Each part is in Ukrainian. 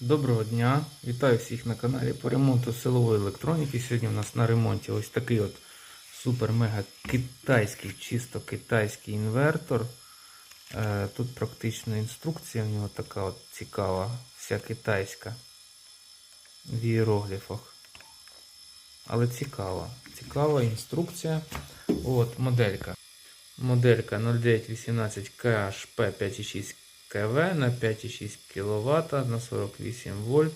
Доброго дня! Вітаю всіх на каналі по ремонту силової електроніки. Сьогодні у нас на ремонті ось такий от супер-мега китайський, чисто китайський інвертор. Е, Тут практично інструкція в нього така от цікава, вся китайська в іерогліфах. Але цікава. Цікава інструкція. От моделька. Моделька 0918 KHP 5,6 КВ на 5,6 кВт на 48 вольт.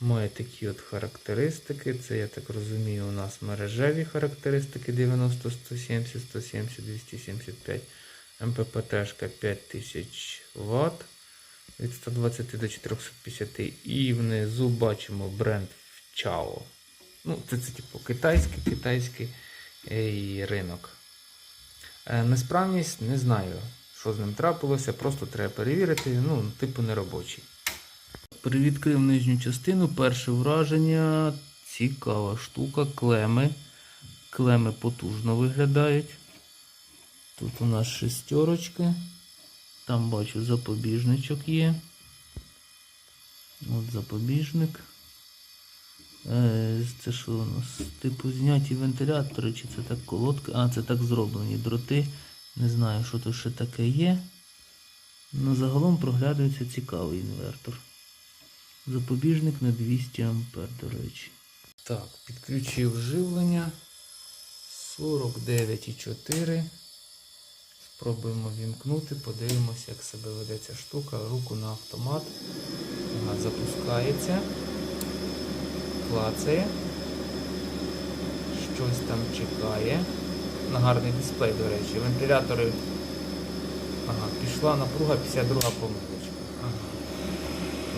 Має такі от характеристики. Це, я так розумію, у нас мережеві характеристики 90, 170, 170, 275. МППТ 5000 Вт від 120 до 450. І внизу бачимо бренд Chao. Ну, це, це типу китайський, китайський е, ринок. Е, Несправність не знаю, що з ним трапилося, просто треба перевірити, ну, типу неробочий. Привідкрив нижню частину, перше враження, цікава штука, клеми. Клеми потужно виглядають. Тут у нас шестерочки. Там бачу запобіжничок є. От запобіжник. Е, Це що у нас? Типу зняті вентилятори, чи це так колодка? А, це так зроблені дроти. Не знаю, що тут ще таке є. Ну, загалом проглядається цікавий інвертор. Запобіжник на 200 А, до речі. Так, підключив живлення 49,4. Спробуємо вімкнути, подивимося, як себе веде ця штука. Руку на автомат. Вона запускається клацає. Щось там чекає. На гарний дисплей, до речі. Вентилятори. Ага, пішла напруга 52 помилочка. Ага.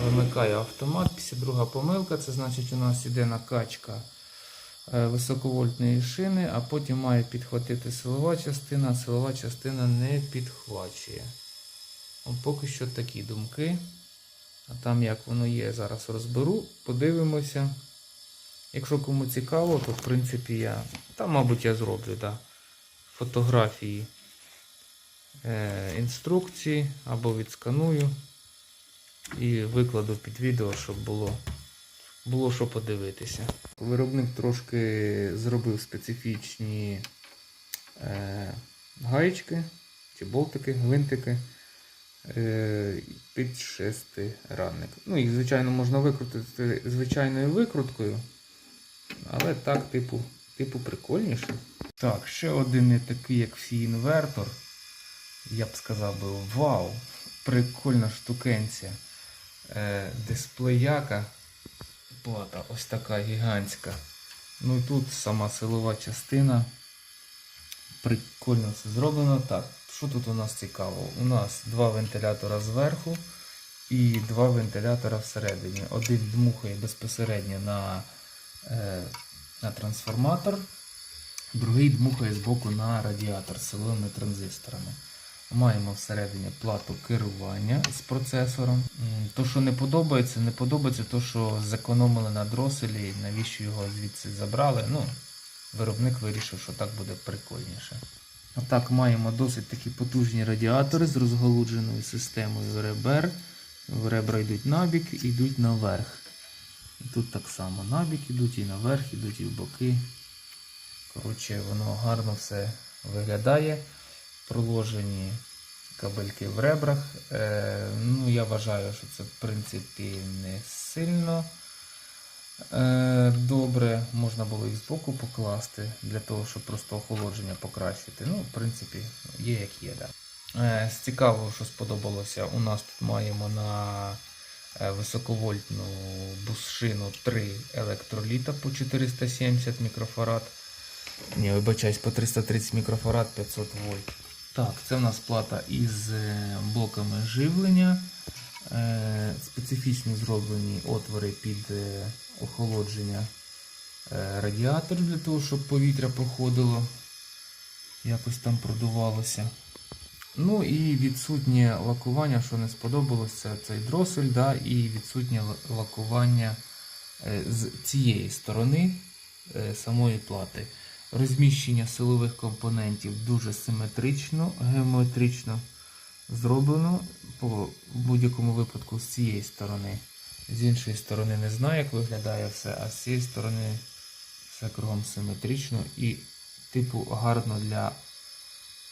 Вимикаю автомат, 52 помилка, це значить у нас іде накачка е, високовольтної шини, а потім має підхватити силова частина, силова частина не підхвачує. Поки що такі думки. А там як воно є, зараз розберу, подивимося. Якщо кому цікаво, то в принципі я. Та, мабуть, я зроблю, да, фотографії е, інструкції або відсканую і викладу під відео, щоб було, було що подивитися. Виробник трошки зробив специфічні е, гаєчки чи болтики, гвинтики е, під шестиранник. Ну, їх, звичайно, можна викрутити звичайною викруткою. Але так, типу, типу прикольніше. Так, ще один не такий, як всі інвертор. Я б сказав би, вау! Прикольна штукенція. Е, дисплеяка. Плата ось така гігантська. Ну і тут сама силова частина. Прикольно все зроблено. Так, що тут у нас цікаво? У нас два вентилятора зверху і два вентилятора всередині. Один дмухає безпосередньо на е, на трансформатор, другий дмухає збоку на радіатор з силовими транзисторами. Маємо всередині плату керування з процесором. То, що не подобається, не подобається, то, що зекономили на дроселі, навіщо його звідси забрали. Ну, Виробник вирішив, що так буде прикольніше. Отак маємо досить такі потужні радіатори з розголудженою системою ребер. Ребра йдуть набік, йдуть наверх. Тут так само набік ідуть, і наверх ідуть, і в боки. Коротше, воно гарно все виглядає. Проложені кабельки в ребрах. Е, ну, Я вважаю, що це в принципі не сильно е, добре. Можна було їх збоку покласти для того, щоб просто охолодження покращити. Ну, в принципі, є як є. Да. Е, з цікавого, що сподобалося, у нас тут маємо на високовольтну бусшину 3 електроліта по 470 мікрофарад. Ні, вибачаюсь, по 330 мікрофарад 500 вольт. Так, це в нас плата із е, блоками живлення. Е, Специфічно зроблені отвори під е, охолодження е, радіаторів для того, щоб повітря проходило, якось там продувалося. Ну і відсутнє лакування, що не сподобалось, це цей дросель, да, і відсутнє лакування е, з цієї сторони е, самої плати. Розміщення силових компонентів дуже симетрично, геометрично зроблено по будь-якому випадку з цієї сторони. З іншої сторони не знаю, як виглядає все, а з цієї сторони все кругом симетрично і типу гарно для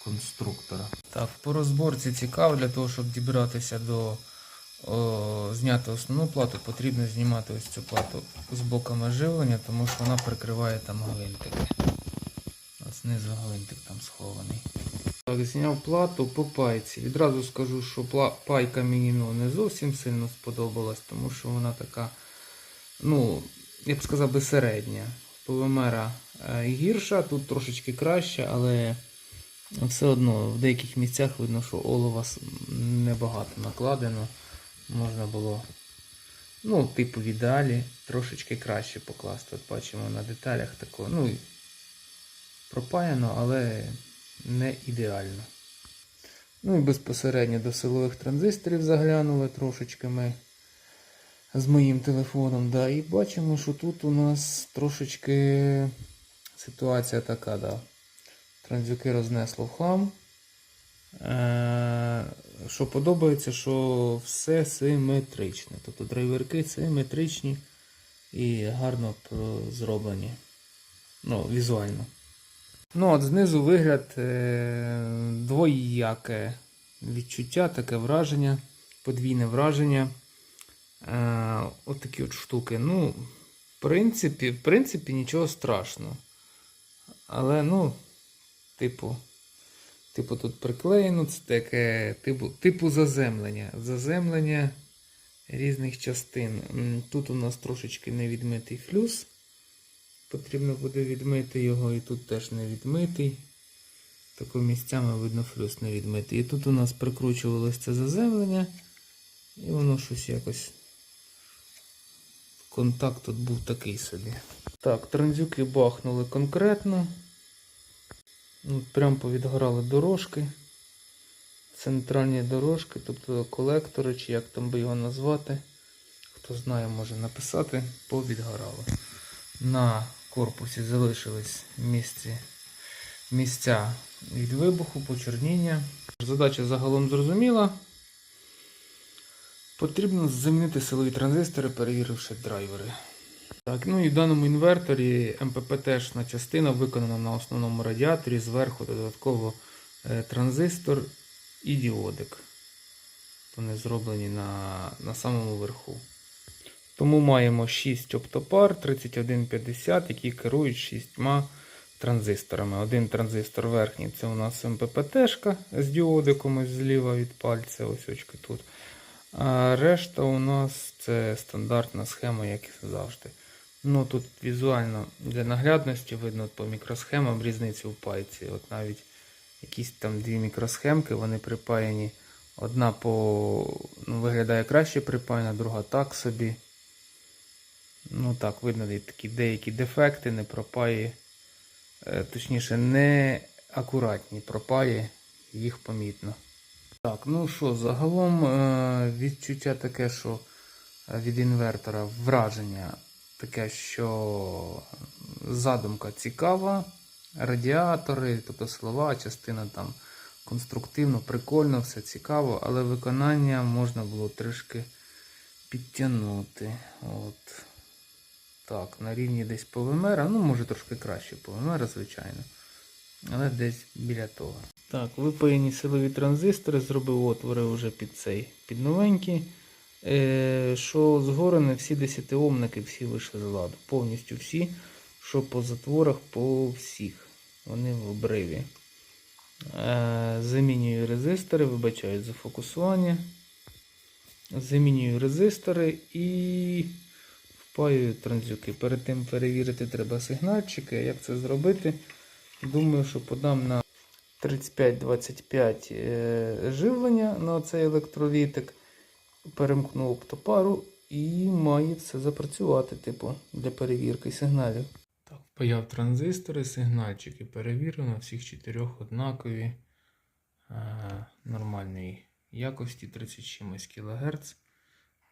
конструктора. Так, по розборці цікаво, для того, щоб дібратися до о, зняти основну плату, потрібно знімати ось цю плату з боками живлення, тому що вона прикриває там гвинтики. От знизу гвинтик там схований. Так, зняв плату по пайці. Відразу скажу, що пайка мені ну, не зовсім сильно сподобалась, тому що вона така, ну, я б сказав би середня. ПВМера е, гірша, тут трошечки краще, але все одно в деяких місцях видно, що олова небагато накладено. Можна було, ну, типу в ідеалі, трошечки краще покласти. От бачимо на деталях такого, ну, пропаяно, але не ідеально. Ну і безпосередньо до силових транзисторів заглянули трошечки ми з моїм телефоном. Да, і бачимо, що тут у нас трошечки ситуація така, да. Транзюки рознесло в хлам. Е, що подобається, що все симетричне. Тобто драйверки симетричні і гарно зроблені. Ну, візуально. Ну, от знизу вигляд е, двояке відчуття, таке враження, подвійне враження. Е, от такі от штуки. Ну, в принципі, в принципі, нічого страшного. Але, ну, типу, типу тут приклеєно, це таке, типу, типу заземлення. Заземлення різних частин. Тут у нас трошечки невідмитий флюс. Потрібно буде відмити його, і тут теж не відмитий. Тако місцями видно флюс не відмитий. І тут у нас прикручувалось це заземлення, і воно щось якось. Контакт тут був такий собі. Так, транзюки бахнули конкретно. Ну, Прям повідгорали дорожки. Центральні дорожки, тобто колектори, чи як там би його назвати. Хто знає, може написати, повідгорали. На корпусі залишились місці, місця від вибуху, почерніння. Задача загалом зрозуміла. Потрібно замінити силові транзистори, перевіривши драйвери. Так, ну і в даному інверторі МППТ-шна частина виконана на основному радіаторі, зверху додатково е, транзистор і діодик. Вони зроблені на, на самому верху. Тому маємо 6 оптопар 3150, які керують 6 транзисторами. Один транзистор верхній це у нас МППТ-шка з діодиком ось зліва від пальця, ось очки тут. А решта у нас це стандартна схема, як завжди. Ну Тут візуально для наглядності видно по мікросхемам різницю в пайці. От навіть якісь там дві мікросхемки, вони припаяні. Одна по ну, виглядає краще припаяна, друга так собі. Ну так, видно такі деякі дефекти, не пропаї. Е, Точніше, не акуратні пропаї, їх помітно. Так, ну що, загалом е, відчуття таке, що від інвертора враження таке, що задумка цікава. Радіатори, тобто силова частина там конструктивно, прикольно, все цікаво, але виконання можна було трішки підтягнути. От. Так, на рівні десь ПВМР, ну може трошки краще ПВМР, звичайно. Але десь біля того. Так, випаяні силові транзистори, зробив отвори вже під цей, під новенький. Е, що згорене всі 10 омники, всі вийшли з ладу. Повністю всі, що по затворах, по всіх. Вони в обриві. Е, замінюю резистори, вибачаю за фокусування. Замінюю резистори і впаюю транзюки. Перед тим перевірити треба сигнальчики. Як це зробити? Думаю, що подам на 35-25 е, живлення на цей електролітик. Перемкну оптопару і має все запрацювати, типу, для перевірки сигналів. Так, впаяв транзистори, сигнальчики перевірив на всіх чотирьох однакові е, нормальної якості 30 чимось кГц.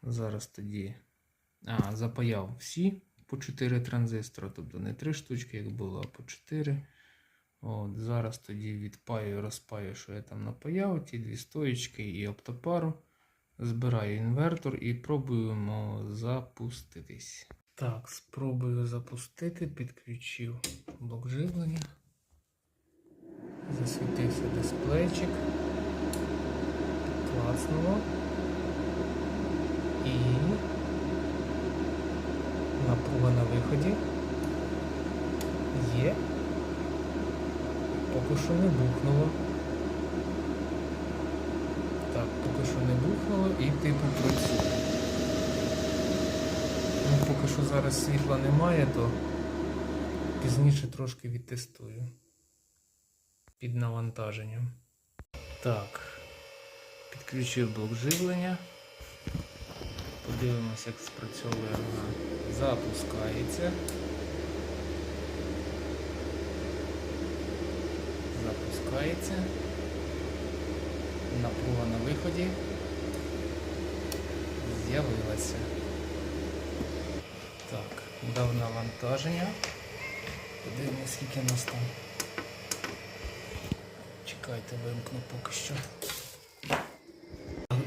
Зараз тоді а, запаяв всі по 4 транзистори, тобто не 3 штучки, як було, а по 4. От, Зараз тоді відпаю, розпаю, що я там напаяв, ті дві стоїчки і оптопару. Збираю інвертор і пробуємо запуститись. Так, спробую запустити, підключив блок живлення. Засвітився дисплейчик. Клацнуло. І напруга на виході є. Поки що не бухнуло. Так, поки що не бухнуло і типу працює. Ну, поки що зараз світла немає, то пізніше трошки відтестую під навантаженням. Так, підключив блок живлення. Подивимося, як спрацьовує вона. Запускається. Запускається. Напруга на виході. З'явилася. Так, дав навантаження. Подивимось, скільки нас там. Чекайте, вимкну поки що.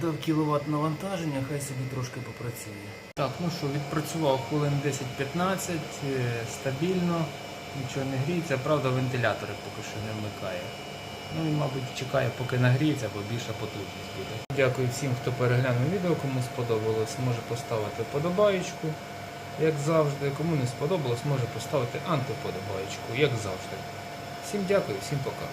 Дав кіловат навантаження, хай собі трошки попрацює. Так, ну що, відпрацював хвилин 10-15, е, стабільно, нічого не гріється, правда вентилятори поки що не вмикає. Ну і, мабуть, чекає, поки нагріється, бо більша потужність буде. Дякую всім, хто переглянув відео, кому сподобалось, може поставити подобаєчку, як завжди. Кому не сподобалось, може поставити антиподобаєчку, як завжди. Всім дякую, всім пока.